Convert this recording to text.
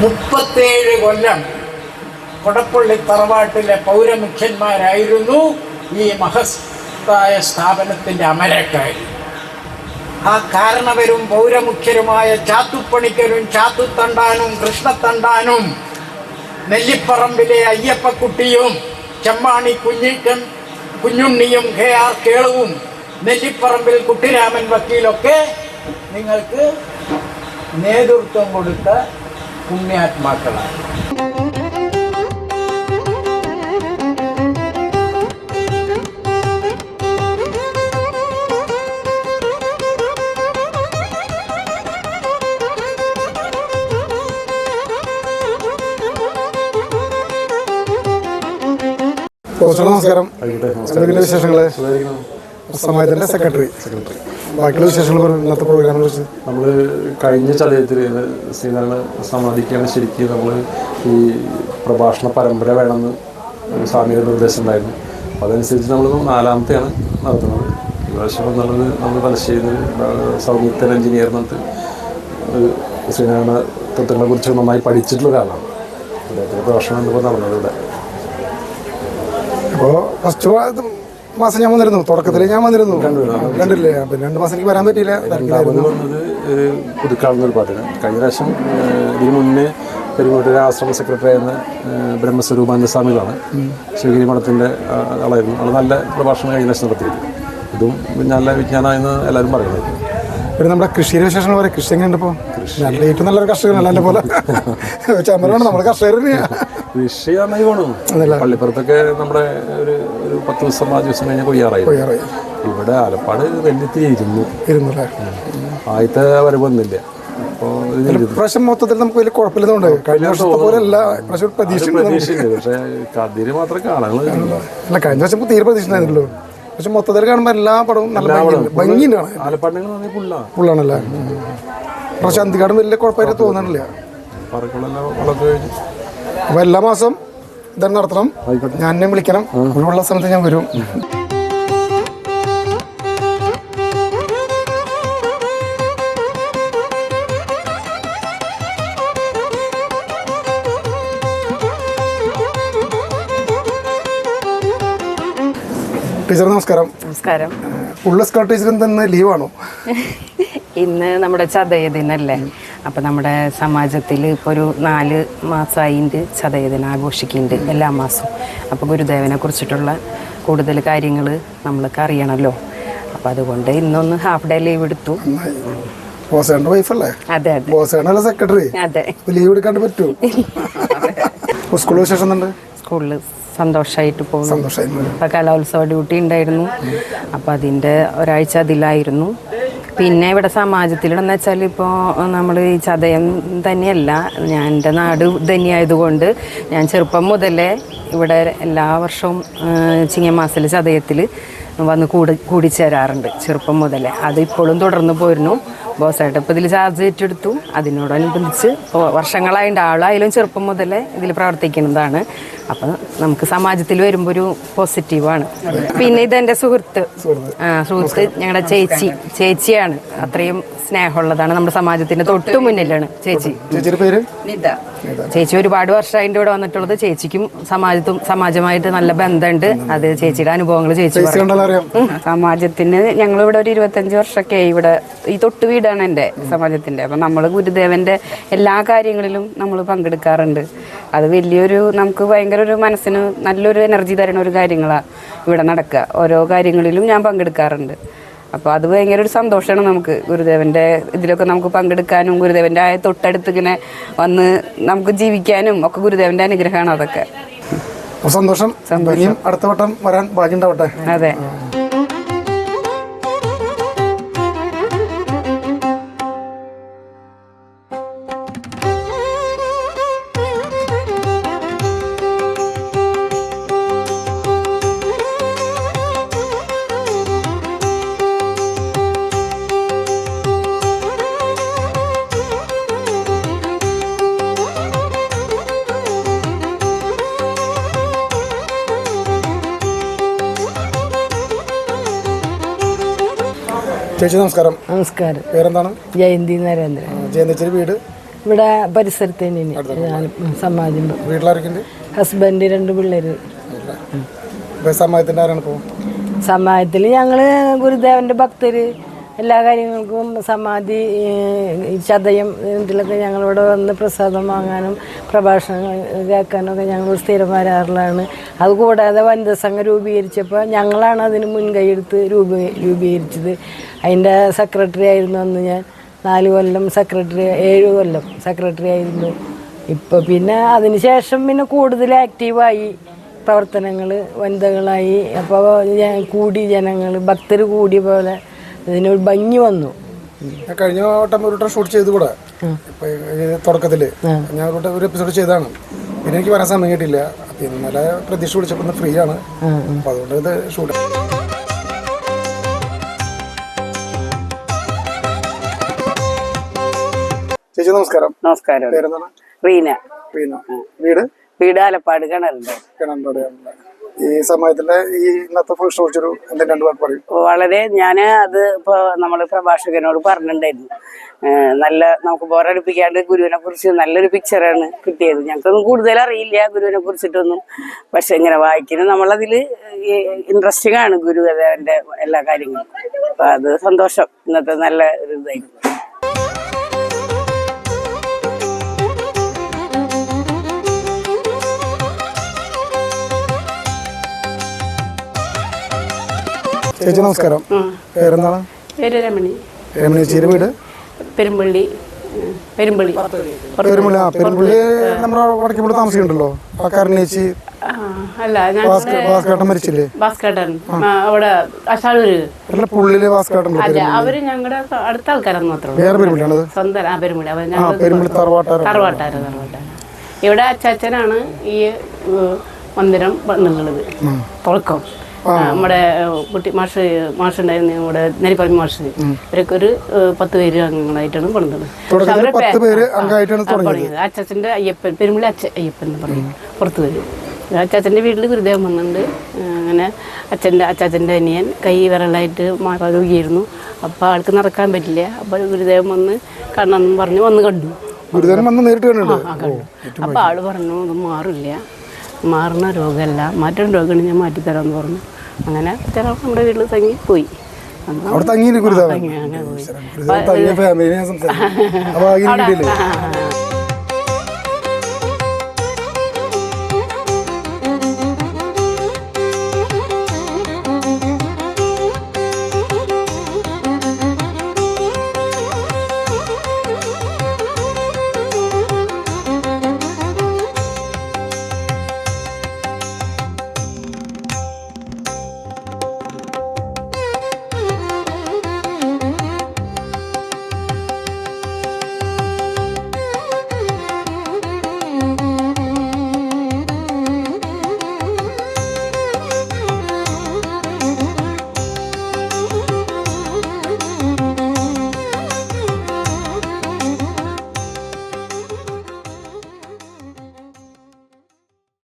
മുപ്പത്തേഴ് കൊല്ലം കൊടപ്പള്ളി തറവാട്ടിലെ പൗരമുഖ്യന്മാരായിരുന്നു ഈ മഹത്തായ സ്ഥാപനത്തിന്റെ അമരക്കാരി. ആ കാരണവരും പൗരമുഖ്യരുമായ ചാത്തുപ്പണിക്കരും ചാത്തുത്തണ്ടാനും കൃഷ്ണത്തണ്ടാനും നെല്ലിപ്പറമ്പിലെ അയ്യപ്പക്കുട്ടിയും ചെമ്മാണി കുഞ്ഞിക്കൻ കുഞ്ഞുണ്ണിയും കെ ആർ കേളവും നെല്ലിപ്പറമ്പിൽ കുട്ടിരാമൻ വക്കീലൊക്കെ നിങ്ങൾക്ക് നേതൃത്വം കൊടുത്ത പുണ്യാത്മാക്കളാണ്. നമസ്കാരം. എന്തെങ്കിലും വിശേഷങ്ങൾ? സമയത്തിന്റെ സെക്രട്ടറി സെക്രട്ടറി ബാക്കിയുള്ള വിശേഷങ്ങൾ പറഞ്ഞു ഇന്നത്തെ പ്രോഗ്രാമിനെ കുറിച്ച്. നമ്മൾ കഴിഞ്ഞ ചതയത്തിൽ ശ്രീനാരായണ സമാധിക്കാണ് ശരിക്കും നമ്മൾ ഈ പ്രഭാഷണ പരമ്പര വേണമെന്ന് സ്വാമിയുടെ നിർദ്ദേശം ഉണ്ടായിരുന്നു. അപ്പോൾ അതനുസരിച്ച് നമ്മൾ നാലാമത്തെയാണ് നടത്തുന്നത്. ഈ പ്രാവശ്യം എന്നുള്ളത് നമ്മൾ തലശ്ശേരി സൗമിത്തൻ എഞ്ചിനീയർ എന്നിട്ട് ശ്രീനാരായണ തത്വങ്ങളെ കുറിച്ച് നന്നായി പഠിച്ചിട്ടുള്ള ഒരാളാണ്. അദ്ദേഹത്തിന്റെ പ്രഭാഷണം ഇപ്പോൾ നടന്നത് ഇവിടെ. അപ്പോൾ ഫസ്റ്റ് മാസം ഞാൻ വന്നിരുന്നു തുടക്കത്തിൽ ഞാൻ വന്നിരുന്നു. കണ്ടില്ലേ? പിന്നെ രണ്ട് മാസം എനിക്ക് വരാൻ പറ്റിയില്ല. പുതുക്കാവുന്ന ഒരു പാട്ടിന്. കഴിഞ്ഞ പ്രാവശ്യം ഇതിനു മുന്നേ പെരുങ്ങോട്ടൂർ ആശ്രമ സെക്രട്ടറി ആയിരുന്ന ബ്രഹ്മസ്വരൂപാനന്ദ സ്വാമികളാണ്. ശിവഗിരി മഠത്തിന്റെ ആളായിരുന്നു. ആൾ നല്ല പ്രഭാഷണം കഴിഞ്ഞ പ്രാവശ്യം നടത്തിയിരുന്നു ഇതും നല്ല വിജ്ഞാനമായെന്ന് എല്ലാവരും പറയുന്നത്. പിന്നെ നമ്മുടെ കൃഷിയുടെ വിശേഷങ്ങൾ പറയാം. കൃഷി എങ്ങനെയുണ്ട് ഇപ്പോൾ നല്ല ഏറ്റവും നല്ലൊരു കർഷകനല്ല എന്റെ പോലെ. ചമ്മലാണ് നമ്മുടെ കർഷകർ കൃഷി നന്നായി പള്ളിപ്പുറത്തൊക്കെ നമ്മുടെ ഒരു ഒരു പത്ത് ദിവസം ആ ദിവസം കഴിഞ്ഞാൽ കൊയ്യാറായി കൊയ്യാറായി. ഇവിടെ ആലപ്പാട് നെല്ലിത്തി ഇരുന്നു. ഇരുന്നല്ലേ? ആദ്യത്തെ വരവ് വന്നില്ല. അപ്പോൾ ഇത് മൊത്തത്തിൽ നമുക്ക് വലിയ കുഴപ്പമില്ലാതുകൊണ്ട് കഴിഞ്ഞ വർഷത്തെ പോലെ അല്ല ഇപ്രാവശ്യം പ്രതീക്ഷ ഉണ്ട് പക്ഷേ കതിര് മാത്രം അല്ല കഴിഞ്ഞ വർഷം തീരെ പ്രതീക്ഷ ഉണ്ടായിരുന്നല്ലോ പക്ഷെ മൊത്തത്തിൽ കാണുമ്പോൾ എല്ലാ പടവും നല്ല ഭംഗിയുണ്ട്. ഭംഗിയുണ്ട് കാണാൻ ആലപ്പാടിനങ്ങൾ നന്നായി പുള്ളാ ഫുള്ളാണല്ലേ? പക്ഷെ അന്തിക്കാടും വലിയ കുഴപ്പമായിട്ട് തോന്നണില്ല പറക്കുകളെല്ലാം വളർന്നു കഴിഞ്ഞു. അപ്പൊ എല്ലാ മാസം ഇതാണ് നടത്തണം. ഞാൻ എന്നെ വിളിക്കണം. ഒഴിവുള്ള സമയത്ത് ഞാൻ വരും. ടീച്ചർ നമസ്കാരം. നമസ്കാരം. ഉള്ള സ്കൗട്ട് ടീച്ചർ തന്നെ ലീവാണോ? ഇന്ന് നമ്മുടെ ചതയ ദിനല്ലേ. അപ്പം നമ്മുടെ സമാജത്തിൽ ഇപ്പോൾ ഒരു നാല് മാസമായിട്ട് ചതയദിനം ആഘോഷിക്കുന്നുണ്ട് എല്ലാ മാസവും. അപ്പോൾ ഗുരുദേവനെ കുറിച്ചിട്ടുള്ള കൂടുതൽ കാര്യങ്ങൾ നമ്മൾക്ക് അറിയണമല്ലോ അപ്പോൾ അതുകൊണ്ട് ഇന്നൊന്ന് ഹാഫ് ഡേ ലീവ് എടുത്തു. ബോസേണ്ട വൈഫല്ലേ അതെ ബോസേണ്ടല്ല സെക്രട്ടറി അതെ. ലീവ് എടുക്കാണ്ട് പറ്റൂ? സ്കൂളിൽ വിശേഷം സ്കൂളിൽ സന്തോഷമായിട്ട് പോകുന്നു. സന്തോഷമായി ഇപ്പോൾ കലോത്സവ ഡ്യൂട്ടി ഉണ്ടായിരുന്നു. അപ്പോൾ അതിന്റെ ഒരാഴ്ച അതിലായിരുന്നു. പിന്നെ ഇവിടെ സമാജത്തിലെന്ന് വെച്ചാൽ ഇപ്പോൾ നമ്മൾ ഈ ചതയം തന്നെയല്ല ഞാൻ എന്റെ നാട് തന്നെയായതുകൊണ്ട് ഞാൻ ചെറുപ്പം മുതലേ ഇവിടെ എല്ലാ വർഷവും ചിങ്ങമാസത്തിൽ ചതയത്തിൽ വന്ന് കൂടി കൂടിച്ചേരാറുണ്ട് ചെറുപ്പം മുതലേ. അത് ഇപ്പോഴും തുടർന്ന് പോയിരുന്നു ബോസായിട്ട് ഇപ്പോൾ ഇതിൽ ചാർജ് ഏറ്റെടുത്തു. അതിനോടനുബന്ധിച്ച് ഇപ്പോൾ വർഷങ്ങളായിട്ട് ആളായാലും ചെറുപ്പം മുതലേ ഇതിൽ പ്രവർത്തിക്കുന്നതാണ്. അപ്പം നമുക്ക് സമാജത്തിൽ വരുമ്പോൾ ഒരു പോസിറ്റീവാണ് പിന്നെ ഇതെന്റെ സുഹൃത്ത്. സുഹൃത്ത് ഞങ്ങളുടെ ചേച്ചി ചേച്ചിയാണ്. അത്രയും സ്നേഹമുള്ളതാണ് നമ്മുടെ സമാജത്തിന്റെ തൊട്ടു മുന്നിലാണ് ചേച്ചി. ചേച്ചിയുടെ പേര്? ചേച്ചി ഒരുപാട് വർഷമായിട്ട് ഇവിടെ വന്നിട്ടുള്ളത് ചേച്ചിക്കും സമാജത്തും സമാജമായിട്ട് നല്ല ബന്ധമുണ്ട് അത് ചേച്ചിയുടെ അനുഭവങ്ങൾ ചേച്ചി സമാജത്തിന് ഞങ്ങൾ ഇവിടെ ഒരു ഇരുപത്തഞ്ച് വർഷമൊക്കെ ഇവിടെ ഈ തൊട്ടു വീടാണ് എന്റെ സമാജത്തിന്റെ. അപ്പം നമ്മൾ ഗുരുദേവന്റെ എല്ലാ കാര്യങ്ങളിലും നമ്മൾ പങ്കെടുക്കാറുണ്ട്. അത് വലിയൊരു നമുക്ക് ഭയങ്കര ഒരു മനസ്സിന് നല്ലൊരു എനർജി തരുന്ന ഒരു കാര്യങ്ങളാണ് ഇവിടെ നടക്കുക. ഓരോ കാര്യങ്ങളിലും ഞാൻ പങ്കെടുക്കാറുണ്ട്. അപ്പോൾ അത് ഭയങ്കര ഒരു സന്തോഷമാണ് നമുക്ക് ഗുരുദേവന്റെ ഇതിലൊക്കെ നമുക്ക് പങ്കെടുക്കാനും ഗുരുദേവന്റെ ആയ തൊട്ടടുത്ത് ഇങ്ങനെ വന്ന് നമുക്ക് ജീവിക്കാനും ഒക്കെ ഗുരുദേവന്റെ അനുഗ്രഹമാണ് അതൊക്കെ. സന്തോഷം. അടുത്ത വട്ടം വരാൻ ഭാഗ്യം അതെ. ചേച്ചി നമസ്കാരം. നമസ്കാരം. പേരെന്താണ്? ജയന്തി നരേന്ദ്രൻ ജയന്തിച്ചിരി വീട്? ഇവിടെ പരിസരത്ത് തന്നെയാണ്. സമാജം. വീട്ടിലാരൊക്കെയുണ്ട്? ഹസ്ബൻഡ് രണ്ട് പിള്ളേര്. സമാജത്തിന്റെ ആരാണ് സമാജത്തിൽ ഞങ്ങൾ ഗുരുദേവന്റെ ഭക്തര് എല്ലാ കാര്യങ്ങൾക്കും സമാധി ചതയം ഇതിലൊക്കെ ഞങ്ങളിവിടെ വന്ന് പ്രസാദം വാങ്ങാനും പ്രഭാഷണങ്ങൾ കേൾക്കാനും ഒക്കെ ഞങ്ങൾ സ്ഥിരം വരാറുള്ളതാണ്. അതുകൂടാതെ വനിതാ സംഘം രൂപീകരിച്ചപ്പോൾ ഞങ്ങളാണ് അതിന് മുൻകൈയെടുത്ത് രൂപ രൂപീകരിച്ചത്. അതിന്റെ സെക്രട്ടറി ആയിരുന്നു അന്ന് ഞാൻ. നാല് കൊല്ലം സെക്രട്ടറി ഏഴ് കൊല്ലം സെക്രട്ടറി ആയിരുന്നു. ഇപ്പോൾ പിന്നെ അതിന് ശേഷം പിന്നെ കൂടുതൽ ആക്റ്റീവായി പ്രവർത്തനങ്ങൾ വനിതകളായി. അപ്പോൾ കൂടി ജനങ്ങൾ ഭക്തർ കൂടിയ പോലെ ഇതിനൊരു ഭംഗി വന്നു. ഞാൻ കഴിഞ്ഞ വട്ടം ഒരു വട്ടം ഷൂട്ട് ചെയ്തു കൂടെ തുടക്കത്തിൽ. ഞാൻ ഒരു വട്ടം ഒരു എപ്പിസോഡ് ചെയ്താണ്. പിന്നെ എനിക്ക് വരാൻ സമയം കിട്ടിയില്ല. അപ്പൊ ഇന്നലെ പ്രതീക്ഷ വിളിച്ചപ്പോൾ ഫ്രീ ആണ്. അപ്പൊ അതുകൊണ്ട് ഇത് ഷൂട്ട് ചേച്ചി നമസ്കാരം. നമസ്കാരം. റീന. റീന. വീട്? വീട് ആലപ്പാട് കിണറുണ്ട് കിണറിന്റെ ഈ സമയത്തിന്റെ ഈ ഇന്നത്തെ ഷോ ഒരു എന്തെങ്കിലും രണ്ട് വാക്ക് പറയും. വളരെ ഞാൻ അത് ഇപ്പോൾ നമ്മൾ പ്രഭാഷകനോട് പറഞ്ഞിട്ടുണ്ടായിരുന്നു. നല്ല നമുക്ക് ബോറടിപ്പിക്കാണ്ട് ഗുരുവിനെ കുറിച്ച് നല്ലൊരു പിക്ചറാണ് കിട്ടിയത്. ഞങ്ങൾക്കൊന്നും കൂടുതൽ അറിയില്ല ഗുരുവിനെ കുറിച്ചിട്ടൊന്നും. പക്ഷെ ഇങ്ങനെ വായിക്കുന്ന നമ്മളതിൽ ഇൻട്രസ്റ്റിംഗ് ആണ് ഗുരുദേവന്റെ എല്ലാ കാര്യങ്ങളും. അപ്പൊ അത് സന്തോഷം. ഇന്നത്തെ നല്ല ഒരു ഇതായിരുന്നു. ചേച്ചി നമസ്കാരം. പേരെന്താണ്? പേര് രമണി രമണി ചേച്ചിയുടെ വീട്? പെരുമ്പള്ളി. പെരുമ്പള്ളി. പെരുമ്പള്ളി. ആ പെരുമുള്ളി നമ്മുടെ താമസിക്കുന്നുണ്ടല്ലോ? ചേച്ചി. അല്ല ഭാസ്കേട്ടൻ മരിച്ചില്ലേ? അവിടെ അല്ല പുള്ളിൽ ഭാസ്കേട്ടൻ അല്ല അവർ ഞങ്ങളുടെ അടുത്ത മാത്രമേ വേറെ സ്വന്തം ആ പെരുമ്പള്ളി. അവർ ഇവിടെ അച്ചാച്ചനാണ് ഈ മന്ദിരം പണിതുള്ളത് തുടക്കം. നമ്മുടെ കുട്ടി മാഷ് മാഷുണ്ടായിരുന്നു നമ്മുടെ നരിപ്പറമ്പ് മാഷ്. ഇവരൊക്കെ ഒരു പത്ത് പേര് അംഗങ്ങളായിട്ടാണ് പണിതത്. തുടങ്ങിയത്. അച്ചാച്ചന്റെ അയ്യപ്പൻ പെരുമ്പള്ളി അച്ഛ അയ്യപ്പൻ എന്ന് പറയും. പുറത്ത് വരും. അച്ചാച്ചന്റെ വീട്ടിൽ ഗുരുദേവൻ വന്നിട്ടുണ്ട്. അങ്ങനെ അച്ഛന്റെ അച്ചാച്ചന്റെ അനിയൻ കൈ വിരലായിട്ട് രോഗിയായിരുന്നു അപ്പോൾ ആൾക്ക് നടക്കാൻ പറ്റില്ല. അപ്പോൾ ഗുരുദേവൻ വന്ന് കണ്ണെന്ന് പറഞ്ഞ് വന്ന് കണ്ടു. ഗുരുദേവൻ വന്ന് നേരിട്ട് കണ്ടു. അപ്പോൾ ആൾ പറഞ്ഞു ഇത് മാറില്ല. മാറുന്ന രോഗമല്ല. മറ്റൊരു രോഗമാണ് ഞാൻ മാറ്റിത്തരാമെന്ന് പറഞ്ഞു. അങ്ങനെ ചില നമ്മുടെ വീട്ടിൽ തങ്ങി പോയി. അവിടെ തങ്ങിയില്ല തങ്ങി അങ്ങനെ പോയി. സംസാരിക്കും.